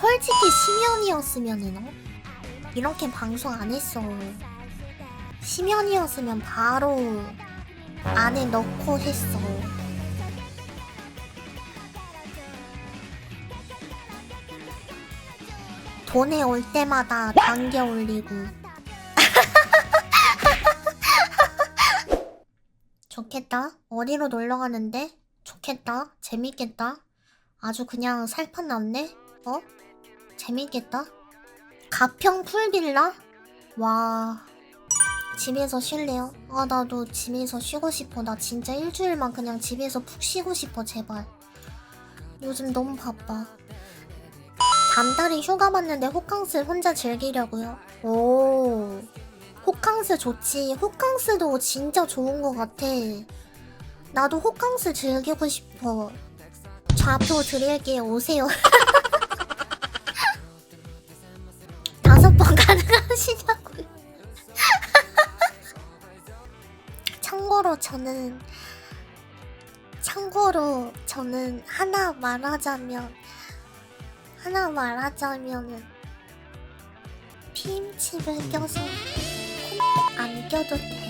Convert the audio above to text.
솔직히 심연이었으면은 어? 이렇게 방송 안 했어. 심연이었으면 바로 안에 넣고 했어. 돈에 올 때마다 당겨 올리고. 좋겠다. 어디로 놀러 가는데? 좋겠다. 재밌겠다. 아주 그냥 살판 났네? 어? 재밌겠다. 가평 풀빌라? 와. 집에서 쉴래요? 아, 나도 집에서 쉬고 싶어. 나 진짜 일주일만 그냥 집에서 푹 쉬고 싶어, 제발. 요즘 너무 바빠. 단달이 휴가 받는데 호캉스 혼자 즐기려고요. 오. 호캉스 좋지. 호캉스도 진짜 좋은 것 같아. 나도 호캉스 즐기고 싶어. 좌표 드릴게요. 오세요. 하시냐고요. 참고로 저는 참고로 저는 하나 말하자면 하나 말하자면은 피임칩을 껴서 안 껴도 돼.